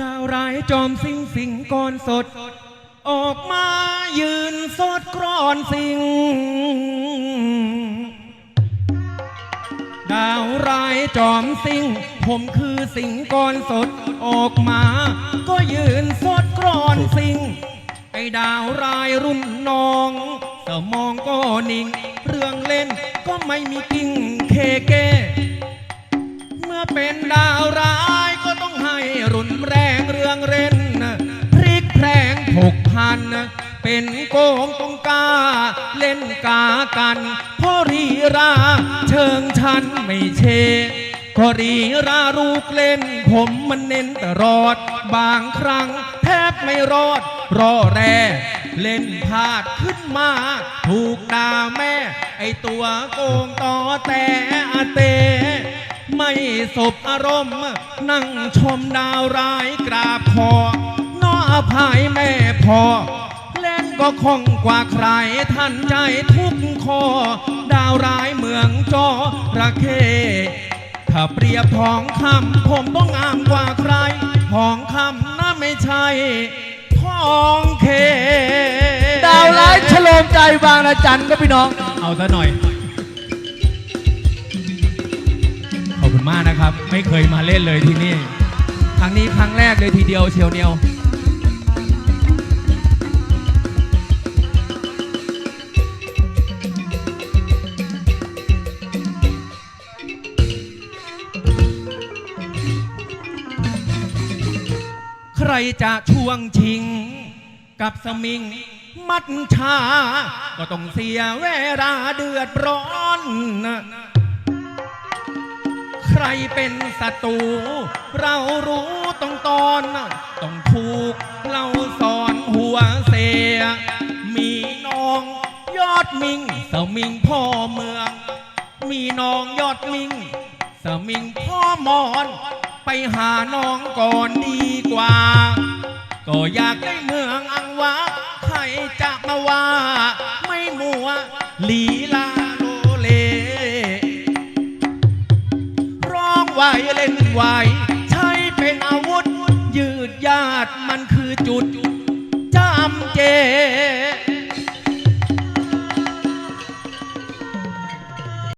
ดาวร้ายจอมสิงสิงก่อนสด ออกมายืนสดกรอนสิง ดาวร้ายจอมสิง ผมคือสิงก่อนสด ออกมา ก็ยืนสดกรอนสิง ไอ้ดาวร้ายรุ่นน้องสมองก็นิ่ง เรื่องเล่นก็ไม่มีกิ่งเคเก เมื่อเป็นดาวร้าย เป็นโกงตรงกา เล่นกากันพ่อรีราเชิงชันไม่เชก็รีราลูกเล่น ผมมันเน้นแต่รอด บางครั้งแทบไม่รอด รอแรเล่นพลาดขึ้นมา ถูกด่าแม่ ไอตัวโกงต่อแต่อาเต ไม่สบอารมณ์ นั่งชมดาวร้ายกราบคอนออภัยแม่พอ ก็คงกว่าใครท่านใจทุกคอ ดาวร้ายเมืองจอระเข้ถ้าเปรียบทองคำผมต้องงามกว่าใครทองคำน่าไม่ใช่ทองเค ดาวร้ายฉลมใจบางระจันก็พี่น้อง เอาซะหน่อย ขอบคุณมากนะครับ ไม่เคยมาเล่นเลยที่นี่ ครั้งนี้ครั้งแรกเลยทีเดียวเชียวเนียว รจะช่วงชิง กับสมิง มัดชา ก็ต้องเสียเวลาเดือดร้อนนะใครเป็นศัตรูเรารู้ต้องตอน ต้องถูกเราสอนหัวเสีย มีน้องยอดมิงสมิงพ่อเมือง มีน้องยอดมิงสมิงพ่อมอน ไปหาน้องก่อนดีกว่า ก็อยากได้เมืองอังวะใครจะมาว่า ไม่มัวลีลาโลเล ร้องไหวเล่นไหวใช้เป็นอาวุธ ยืดยาดมันคือจุดจำเจ